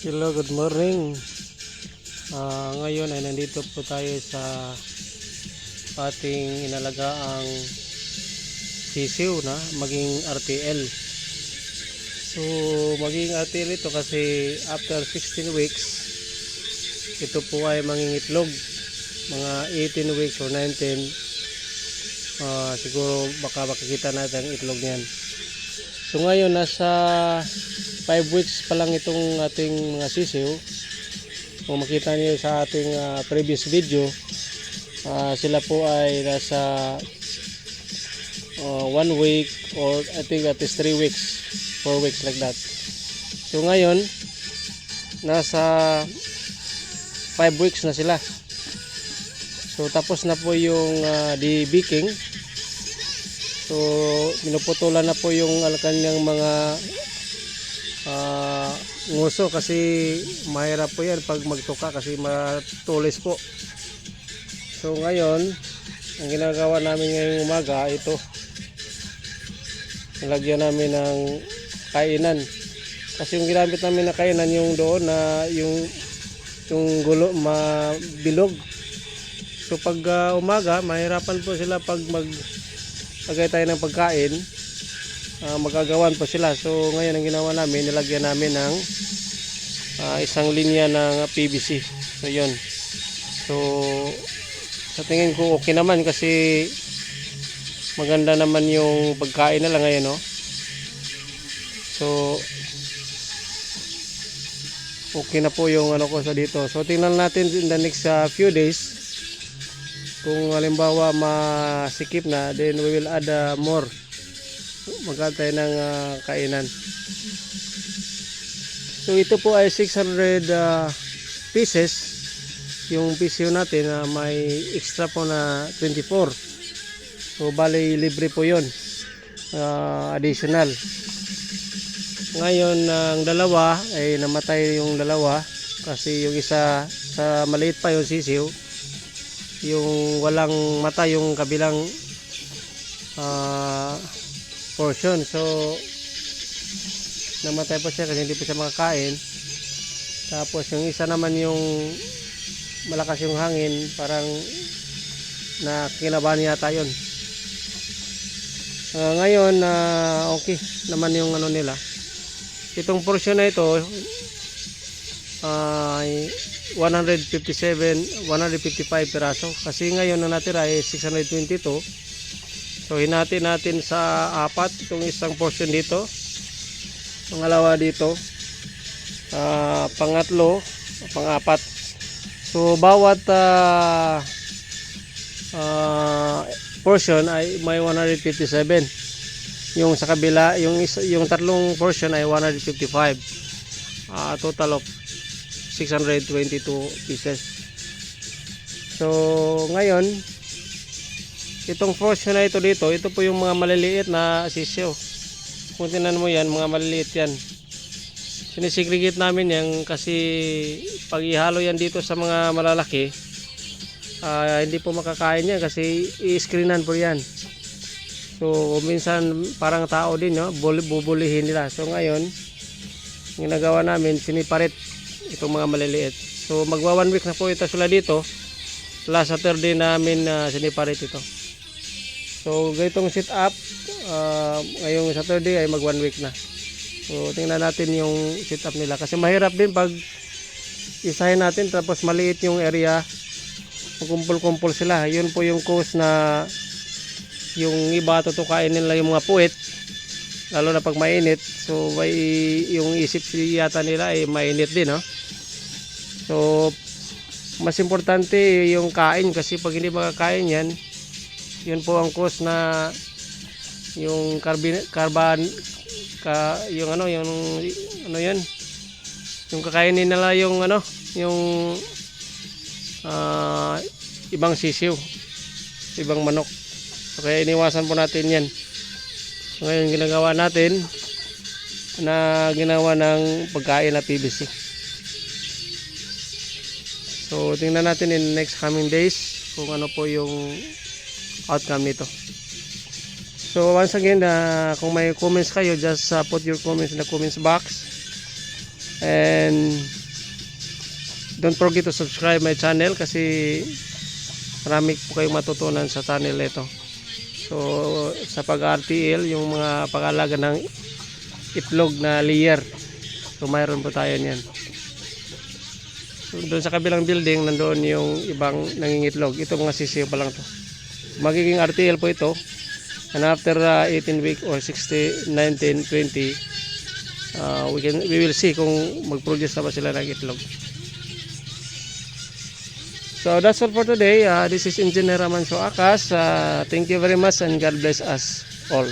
Hello, good morning. Ah, ngayon ay nandito po tayo sa ating inalagaang sisiw na maging RTL. So, maging RTL ito kasi after 16 weeks, ito po ay mangingitlog. Mga 18 weeks or 19, ah, siguro baka makikita natin ang itlog niyan. So, ngayon nasa 5 weeks pa lang itong ating mga sisiw. Kung makita niyo sa ating ah, previous video, ah, sila po ay nasa 1 week or I think at least 3 weeks, 4 weeks like that. So ngayon, nasa 5 weeks na sila. So tapos na po yung uh, debaking. So pinuputulan na po yung kanyang mga ah, nguso kasi mahirap po yan pag magtuka kasi matulis po. So ngayon, ang ginagawa namin ngayong umaga ito. Nilagyan namin ng kainan. Kasi yung ginamit namin na kainan yung doon na yung yung gulo mabilog. So pag ah, umaga, mahirapan po sila pag mag lagay tayo ng pagkain ah, magagawan po sila. So ngayon ang ginawa namin, nilagyan namin ng ah, isang linya ng PVC. So yun. So sa tingin ko okay naman kasi maganda naman yung pagkain nila ngayon, no? So okay na po yung ano ko sa dito. So tingnan natin in the next ah, few days kung halimbawa masikip na then we will add ah, more magkaroon ng ah, kainan. So ito po ay 600 ah, pieces. Yung PCO natin na may extra po na 24. So bali libre po 'yon. Ah, additional. Ngayon ang dalawa ay namatay yung dalawa kasi yung isa sa maliit pa yung sisiw. Yung walang mata yung kabilang ah, portion. So, namatay pa siya kasi hindi pa siya makakain. Tapos yung isa naman yung malakas yung hangin, parang na kinabahan yata yun. Ah, ngayon, na okay naman yung ano nila. Itong portion na ito, ay 157, 155 piraso. Kasi ngayon ang natira ay 622. So hinati natin sa apat itong isang portion dito. Pangalawa dito. ah, pangatlo, pangapat. So bawat ah, ah, portion ay may 157. Yung sa kabila, yung yung tatlong portion ay 155. Ah, total of 622 pieces. So ngayon, itong portion na ito dito, ito po yung mga maliliit na sisyo. Kung tinan mo yan, mga maliliit yan. Sinisegregate namin yan kasi pag ihalo yan dito sa mga malalaki, ah, hindi po makakain yan kasi i-screenan po yan. So minsan parang tao din, no? Buli, bubulihin nila. So ngayon, ginagawa namin, siniparit itong mga maliliit. So magwa one week na po ito sila dito. Last Saturday namin na siniparit ito. So ganitong sit up ah, ngayong Saturday ay mag one week na. So tingnan natin yung sit up nila kasi mahirap din pag isahin natin tapos maliit yung area kumpul-kumpul sila. Yun po yung cause na yung iba tutukain nila yung mga puwit lalo na pag mainit so may yung isip yata nila ay mainit din no so mas importante yung kain kasi pag hindi makakain yan yun po ang cause na yung carbon carbon ka, yung ano yung ano yun yung kakainin nila yung ano yung ah, ibang sisiw ibang manok. So kaya iniwasan po natin yan. So ngayon ginagawa natin na ginawa ng pagkain na PVC so tingnan natin in next coming days kung ano po yung outcome nito so once again uh, kung may comments kayo just uh, put your comments in the comments box And don't forget to subscribe my channel kasi marami po kayong matutunan sa channel ito. So sa pag-RTL, yung mga pag-alaga ng itlog na layer. So mayroon po tayo niyan. Doon sa kabilang building, nandoon yung ibang nangingitlog. Ito mga sisiyo pa lang to. Magiging RTL po ito. And after uh, 18 week or 60, 19, 20, uh, we can we will see kung mag-produce na ba sila ng itlog. So that's all for today. Uh, this is Engineer Ramanso Akas. Uh, thank you very much and God bless us all.